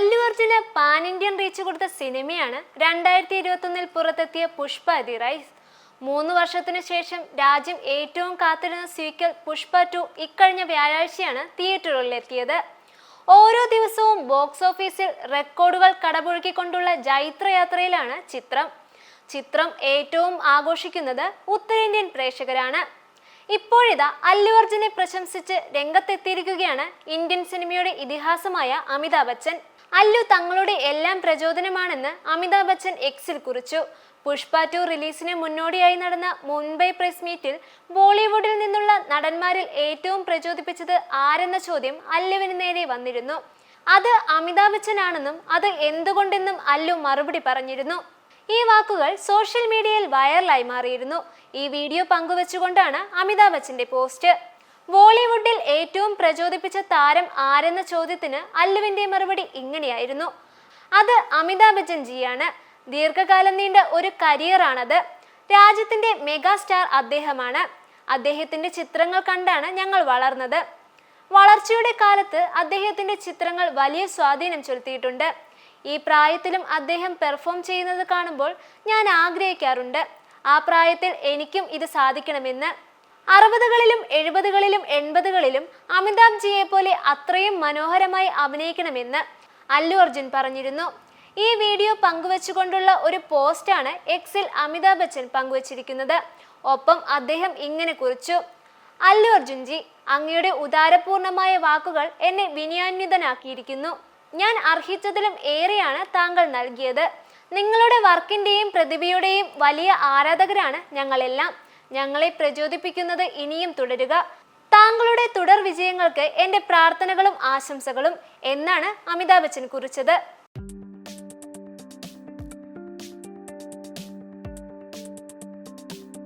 അല്ലു അർജുന് pan Indian reach കൊടുത്ത സിനിമയാണ് രണ്ടായിരത്തി ഇരുപത്തൊന്നിൽ പുറത്തെത്തിയ പുഷ്പ ദി റൈസ്. മൂന്ന് വർഷത്തിനു ശേഷം രാജ്യം ഏറ്റവും കാത്തിരുന്ന സീക്വൽ പുഷ്പ ടു ഇക്കഴിഞ്ഞ വ്യാഴാഴ്ചയാണ് തിയേറ്ററുകളിൽ എത്തിയത് ഓരോ ദിവസവും ബോക്സ് ഓഫീസിൽ റെക്കോർഡുകൾ കടപുഴക്കിക്കൊണ്ടുള്ള ജൈത്രയാത്രയിലാണ് ചിത്രം. ചിത്രം ഏറ്റവും ആഘോഷിക്കുന്നത് ഉത്തരേന്ത്യൻ പ്രേക്ഷകരാണ്. ഇപ്പോഴിതാ അല്ലു അർജുനെ പ്രശംസിച്ച് രംഗത്തെത്തിയിരിക്കുകയാണ് ഇന്ത്യൻ സിനിമയുടെ ഇതിഹാസമായ അമിതാഭ് ബച്ചൻ. അല്ലു തങ്ങളുടെ എല്ലാം പ്രചോദനമാണെന്ന് അമിതാഭ് ബച്ചൻ എക്സിൽ കുറിച്ചു. പുഷ്പ ടു റിലീസിന് മുന്നോടിയായി നടന്ന മുംബൈ പ്രസ് മീറ്റിൽ ബോളിവുഡിൽ നിന്നുള്ള നടന്മാരിൽ ഏറ്റവും പ്രചോദിപ്പിച്ചത് ആരെന്ന ചോദ്യം അല്ലുവിന് നേരെ വന്നിരുന്നു. അത് അമിതാഭ് ബച്ചനാണെന്നും അത് എന്തുകൊണ്ടെന്നും അല്ലു മറുപടി പറഞ്ഞിരുന്നു. ഈ വാക്കുകൾ സോഷ്യൽ മീഡിയയിൽ വൈറലായി മാറിയിരുന്നു. ഈ വീഡിയോ പങ്കുവച്ചുകൊണ്ടാണ് അമിതാഭ് ബച്ചന്റെ പോസ്റ്റ്. ബോളിവുഡിൽ ഏറ്റവും പ്രചോദിപ്പിച്ച താരം ആരെന്ന ചോദ്യത്തിന് അല്ലുവിന്റെ മറുപടി ഇങ്ങനെയായിരുന്നു. അത് അമിതാഭ് ബച്ചൻ ജിയാണ്. ദീർഘകാലം നീണ്ട ഒരു കരിയറാണത്. രാജ്യത്തിന്റെ മെഗാസ്റ്റാർ അദ്ദേഹമാണ്. അദ്ദേഹത്തിന്റെ ചിത്രങ്ങൾ കണ്ടാണ് ഞങ്ങൾ വളർന്നത്. വളർച്ചയുടെ കാലത്ത് അദ്ദേഹത്തിന്റെ ചിത്രങ്ങൾ വലിയ സ്വാധീനം ചെലുത്തിയിട്ടുണ്ട്. ഈ പ്രായത്തിലും അദ്ദേഹം പെർഫോം ചെയ്യുന്നത് കാണുമ്പോൾ ഞാൻ ആഗ്രഹിക്കാറുണ്ട്. ആ പ്രായത്തിൽ എനിക്കും ഇത് സാധിക്കണമെന്ന്. അറുപതുകളിലും എഴുപതുകളിലും എൺപതുകളിലും അമിതാഭ് ജിയെ പോലെ അത്രയും മനോഹരമായി അഭിനയിക്കണമെന്ന് അല്ലു അർജുൻ പറഞ്ഞിരുന്നു. ഈ വീഡിയോ പങ്കുവച്ചുകൊണ്ടുള്ള ഒരു പോസ്റ്റാണ് എക്സിൽ അമിതാഭ് ബച്ചൻ പങ്കുവച്ചിരിക്കുന്നത്. ഒപ്പം അദ്ദേഹം ഇങ്ങനെ കുറിച്ചു. അല്ലു അർജുൻ ജി അങ്ങയുടെ ഉദാരപൂർണമായ വാക്കുകൾ എന്നെ വിനയാന്വിതനാക്കിയിരിക്കുന്നു. ഞാൻ അർഹിച്ചതിലും ഏറെയാണ് താങ്കൾ നൽകിയത്. നിങ്ങളുടെ വർക്കിന്റെയും പ്രതിഭയുടെയും വലിയ ആരാധകരാണ് ഞങ്ങളെല്ലാം. ഞങ്ങളെ പ്രചോദിപ്പിക്കുന്നത് ഇനിയും തുടരുക. താങ്കളുടെ തുടർ വിജയങ്ങൾക്ക് എന്റെ പ്രാർത്ഥനകളും ആശംസകളും എന്നാണ് അമിതാഭ് ബച്ചൻ കുറിച്ചത്.